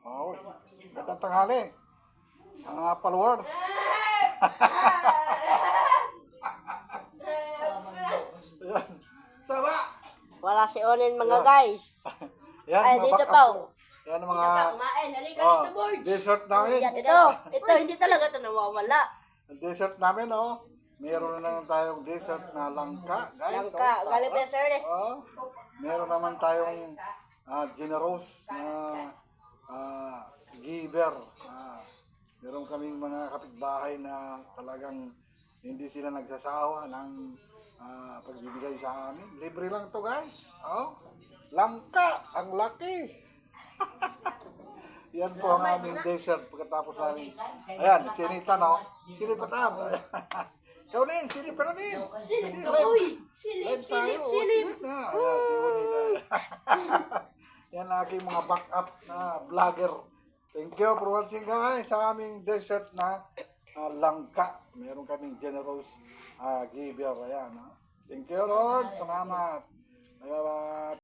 Oh, gandang tanghali. Mga followers. Ayan. Sama! Wala si Onin mga guys. Yan, Ay, mga dito pa. ko. Yan mga Mga kumain, halika oh, dito, board. dessert namin. Ito, ito, hindi talaga ito nawawala. Dessert namin, oh. Meron na naman tayong dessert na langka, guys. Langka, Oh, galing pa sarap. sir. Oh, meron naman tayong ah, generous na giver. Ah, meron kaming mga kapitbahay na talagang hindi sila nagsasawa ng ah, pagbibigay sa amin. Libre lang to guys. Oh, langka, ang laki. Yan po ang aming dessert pagkatapos namin. Ayan, sinita no. Silip pa tam. Ikaw na yun, silip ka na din. Silip ka, uy. Silip, silip, Oh, silip. na. Ayan, si. Yan ang aking mga backup na vlogger. Thank you for watching guys sa aming dessert na ah, langka. Meron kaming generous uh, giver. Ayan. ah. Thank you Lord. Salamat. Bye-bye.